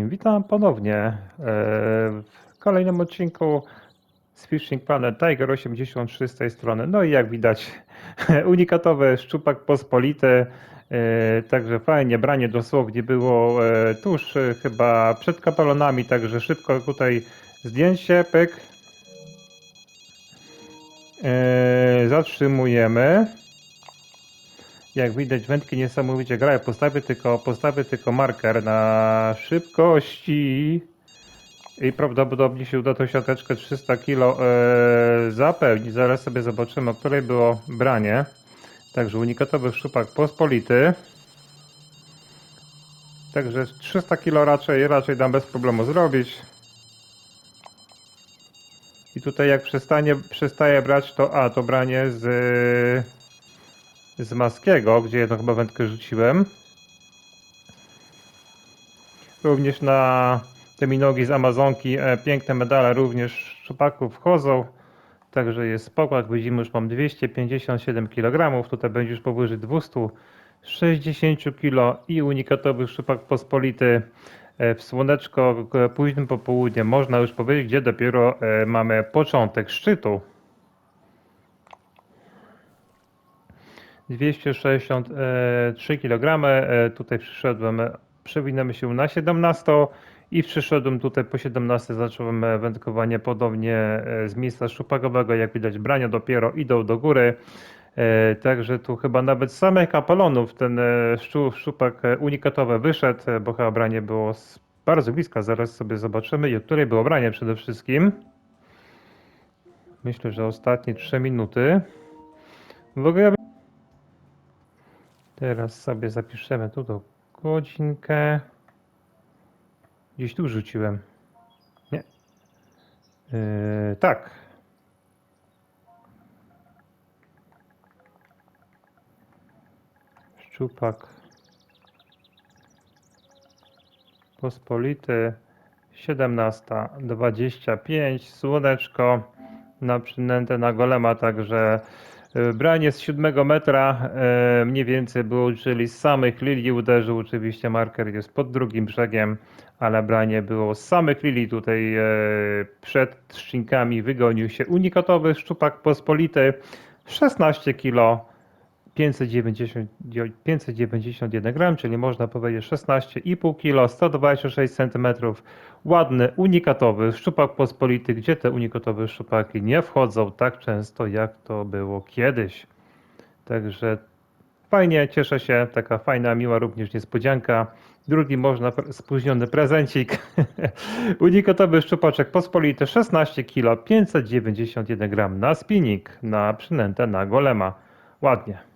wszystkim, witam ponownie e, w kolejnym odcinku z Fishing Planet Tiger 83 z tej strony. No i jak widać, unikatowy szczupak pospolity, e, także fajnie, branie dosłownie było e, tuż chyba przed kapelonami, także szybko tutaj zdjęcie, pyk. Zatrzymujemy. Jak widać, wędki niesamowicie grają. Postawię tylko, postawię tylko marker na szybkości i prawdopodobnie się uda tą siateczkę 300 kg e, zapełnić. Zaraz sobie zobaczymy, o której było branie. Także unikatowy szczupak pospolity. Także 300 kg raczej, raczej dam bez problemu zrobić. I tutaj jak przestanie, przestaje brać to, a to branie z z Maskiego, gdzie jedną chyba wędkę rzuciłem. Również na te minogi z Amazonki e, piękne medale również szczupaków wchodzą. Także jest spoko, jak widzimy już mam 257 kg, tutaj będzie już powyżej 260 kg i unikatowy szczupak pospolity e, w słoneczko e, późnym popołudniem można już powiedzieć, gdzie dopiero e, mamy początek szczytu. 263 kg. E, Tutaj przyszedłem, e, przewinęmy się na 17 i przyszedłem tutaj po 17, zacząłem e, wędkowanie podobnie e, z miejsca szupakowego. Jak widać, brania dopiero idą do góry. E, Także tu chyba nawet samych kapelonów ten e, szczu- szczupak e, unikatowy wyszedł, e, bo chyba branie było bardzo bliska. Zaraz sobie zobaczymy, i o której było branie przede wszystkim. Myślę, że ostatnie 3 minuty. W ogóle Teraz sobie zapiszemy tu tą godzinkę. Gdzieś tu rzuciłem. Nie. Yy, tak. Szczupak. Pospolity. 17.25. Słoneczko na przynętę na golema, także branie z 7 metra e, mniej więcej było, czyli z samych lilii uderzył. Oczywiście marker jest pod drugim brzegiem, ale branie było z samych lilii tutaj e, przed trzynkami wygonił się unikatowy szczupak pospolity 16 kg 590, 591 gram, czyli można powiedzieć 16,5 kg, 126 cm. Ładny, unikatowy szczupak pospolity, gdzie te unikatowe szczupaki nie wchodzą tak często, jak to było kiedyś. Także fajnie, cieszę się, taka fajna, miła również niespodzianka. Drugi można spóźniony prezencik. Unikatowy szczupaczek pospolity 16 kg, 591 gram na spinning, na przynętę na golema. Ładnie.